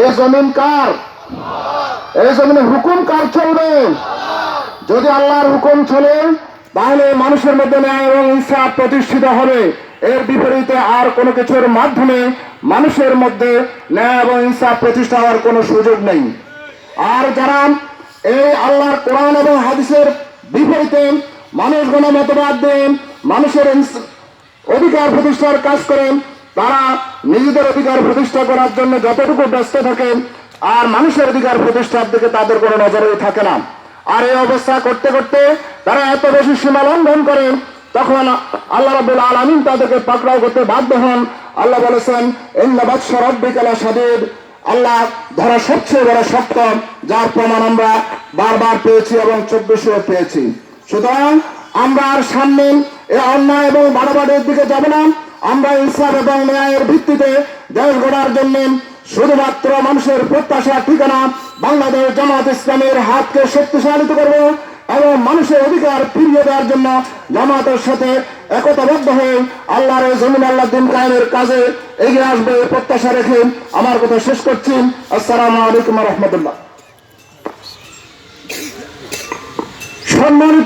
এই জমিন কার? এই জমিনে হুকুম কার চলবে? যদি আল্লাহর হুকুম চলে, তাহলে মানুষের মধ্যে ন্যায় এবং ইনসাফ প্রতিষ্ঠিত হবে। এর বিপরীতে আর কোনো কিছুর মাধ্যমে মানুষের মধ্যে ন্যায় এবং ইনসাফ প্রতিষ্ঠা হওয়ার কোনো সুযোগ নেই। আর যারা এই আল্লাহর কোরআন এবং হাদিসের বিপরীতে মানুষ গণ মতবাদ দেন, মানুষের অধিকার প্রতিষ্ঠার কাজ করেন তারা নিজেদের অধিকার প্রতিষ্ঠা করার জন্য যতটুকু ব্যস্ত থাকেন, আর মানুষের অধিকার প্রতিষ্ঠার দিকে তাদের কোনো নজরই থাকে না। আর এই অবস্থা করতে করতে তারা এত বেশি সীমা লঙ্ঘন করেন, তখন আল্লাহ রাবুল আলমিন তাদেরকে পাকড়াও করতে বাধ্য হন। আল্লাহ বলেছেন ইন্দাবাদ সরব্বিকালা সাদিদ আল্লাহ ধরা সবচেয়ে বড় শক্ত, যার প্রমাণ আমরা বারবার পেয়েছি এবং চব্বিশে পেয়েছি। সুতরাং আমরা আর সামনে এ অন্যায় এবং বাড়াবাড়ির দিকে যাব না। আমরা ইনসাফ এবং ন্যায়ের ভিত্তিতে দেশ গড়ার জন্য শুধুমাত্র মানুষের প্রত্যাশা ঠিকানা বাংলাদেশ জামাত ইসলামের হাতকে শক্তিশালিত করব এবং মানুষের অধিকার ফিরিয়ে দেওয়ার জন্য জামাতের সাথে একতাবদ্ধ হয়ে আল্লাহর জমিন আল্লাহ দিন কায়েমের কাজে এগিয়ে আসবে প্রত্যাশা রেখে আমার কথা শেষ করছি। আসসালামু আলাইকুম রহমতুল্লাহ। সম্মানিত